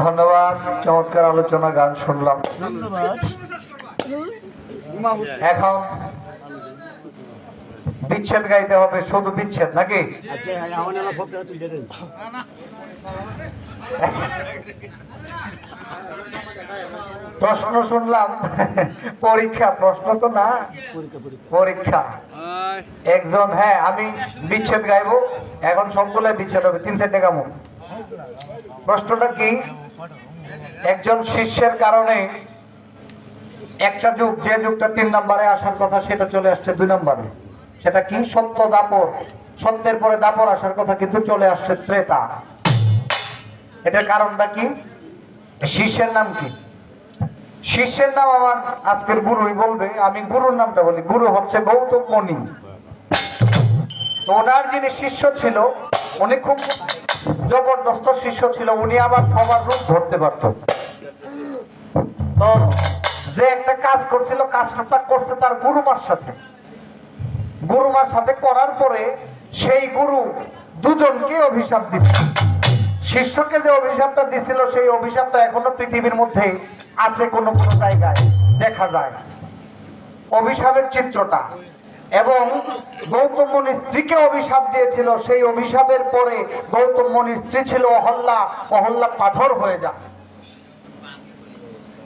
ধন্যবাদ, চমৎকার আলোচনা, গান শুনলাম। এখন বিচ্ছেদ গাইতে হবে, শুধু বিচ্ছেদ নাকি? প্রশ্ন শুনলাম, পরীক্ষা, প্রশ্ন তো না। পরীক্ষা। একজন হ্যাঁ আমি বিচ্ছেদ গাইবো, এখন সবগুলো বিচ্ছেদ হবে, তিন চারটে গামো। প্রশ্নটা কি? একজন শিষ্যের কারণে একটা যুগ, যে যুগটা তিন নম্বরে আসার কথা, সেটা চলে আসছে দুই নম্বরে। সেটা কি? সত্য দাপর। সত্যের পরে দাপর আসার কথা কিন্তু চলে আসছে ত্রেতা। এটার কারণটা কি? শিষ্যের নাম কি? শিষ্যের নাম আমার আজকের গুরুই বলবে, আমি গুরুর নামটা বলি। গুরু হচ্ছে গৌতম মণি তো ওনার যিনি শিষ্য ছিল, উনি খুব জবরদস্ত শিষ্য ছিল, উনি আবার সবার রূপ ধরতে পারত। তো যে একটা কাজ করছিল, কাজটা করছে তার গুরুমার সাথে। গুরুমার সাথে করার পরে সেই গুরু দুজনকে অভিশাপ দিচ্ছে। শিষ্যকে যে অভিশাপটা দিছিল, সেই অভিশাপটা এখনও পৃথিবীর মধ্যে আছে কোনো কোনো জায়গায়, দেখা যায়। অভিশাপের চিত্রটা এবং গৌতম মনির স্ত্রীকে অভিশাপ দিয়েছিল, সেই অভিশাপের পরে গৌতম মনির স্ত্রী ছিল অহল্লা অহল্লা পাথর হয়ে যায়।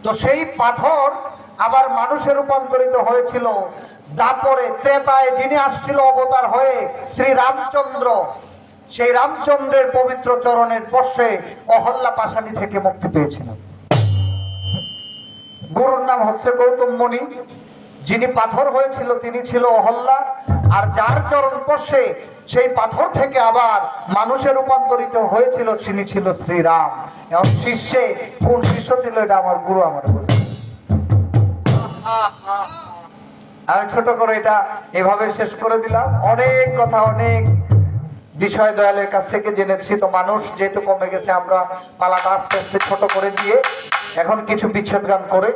তো সেই পাথর আবার মানুষে রূপান্তরিত হয়েছিল। তারপরে ত্রেতায় যিনি আসছিল অবতার হয়ে শ্রী রামচন্দ্র, সেই রামচন্দ্রের পবিত্র চরণের স্পর্শে অহল্লা পাশানি থেকে মুক্তি পেয়েছিলেন গুরুর নাম হচ্ছে গৌতম মণি যিনি পাথর হয়েছিল, তিনি ছিল অহল্লা। আর যার চরণ স্পর্শে সেই পাথর থেকে আবার মানুষে রূপান্তরিত হয়েছিল, তিনি ছিল শ্রীরাম। এবং শিষ্যে, কোন শিষ্য ছিল, এটা আমার গুরু আমার বলে। আমি ছোট করে এটা এভাবে শেষ করে দিলাম। অনেক কথা, অনেক বিষয় দয়ালের কাছ থেকে জেনেছি। তো মানুষ যেহেতু কমে গেছে, আমরা পালাটা আস্তে আস্তে ছোট করে দিয়ে এখন কিছু বিচ্ছেদ গান করে।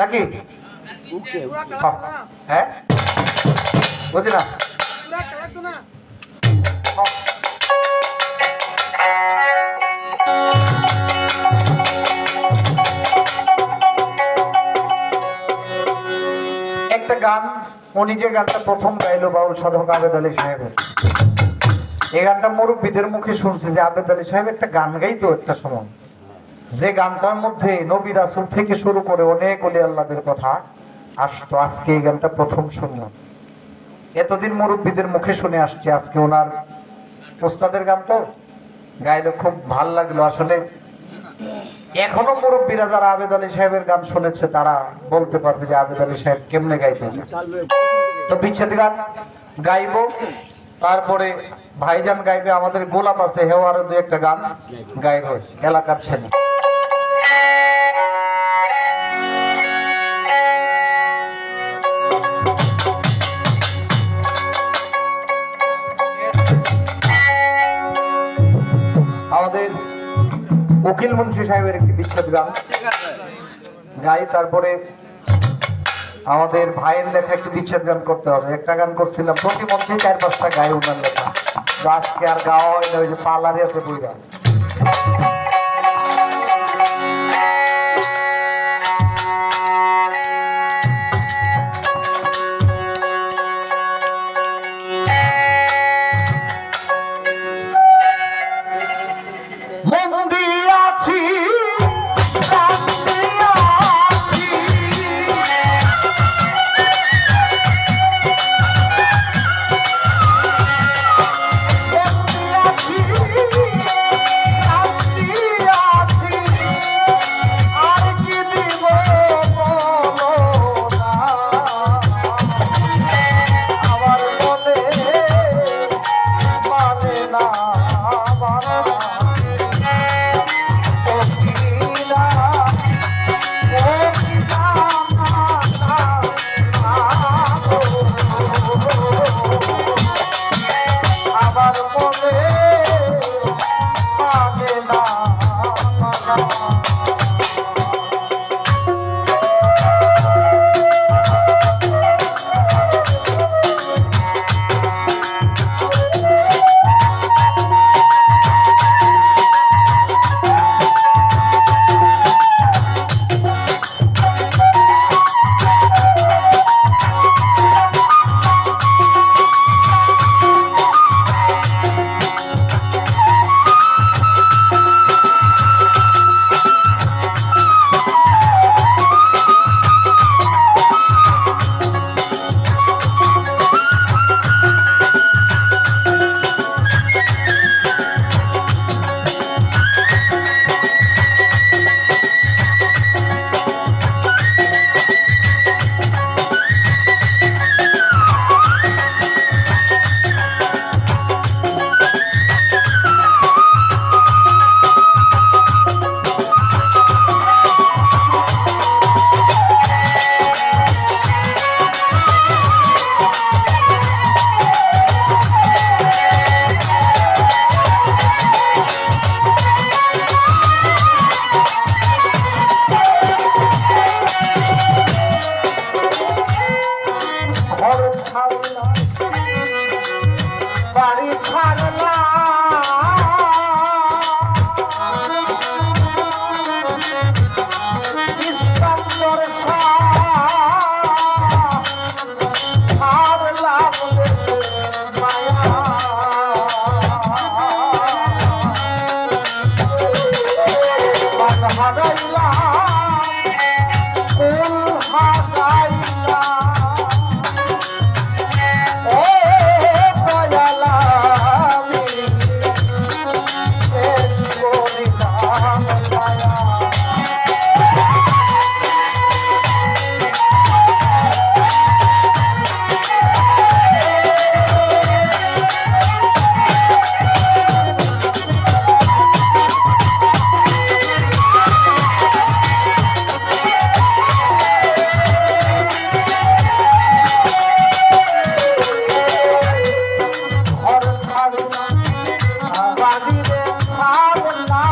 নাকি? হ্যাঁ? বুঝি না। একটা গান উনি যে গানটা প্রথম গাইলো বাউল সাধক আবেদ আলী সাহেবের এই গানটা মুরব্বীদের মুখে শুনছি যে আবেদ আলী সাহেব একটা গান গাইতো একটা সময়। যে গানটার মধ্যে নবী রাসুল থেকে শুরু করে অনেক অলি আল্লাদের কথা। আসতো আজকে এই গানটা প্রথম শুনলাম। এতদিন মুরব্বীদের মুখে শুনে আসছে আজকে ওনার ওস্তাদের গান তো গাইলে খুব ভালো লাগল আসলে। এখনও মুরব্বীরা যারা আবেদ আলী সাহেবের গান শুনেছে, তারা বলতে পারবে যে আবেদ আলী সাহেব কেমনে গাইতে তো বিচ্ছেদ গান গাইব, তারপরে ভাইজান গাইবে আমাদের গোলাপ আছে হেও আরও দু একটা গান গাইব, এলাকার ছেলে। আমাদের উকিল মুন্সি সাহেবের একটি বিচ্ছেদ গান। গাই, তারপরে আমাদের ভাইয়ের লেখা একটি বিচ্ছেদ গান করতে হবে। একটা গান করছিলাম প্রতি মধ্যে চার পাঁচটা গায়ে উনার লেখা। আজকে আর গাওয়া হয় না, ওই যে পার্লারে আছে বইরা মন உன்னா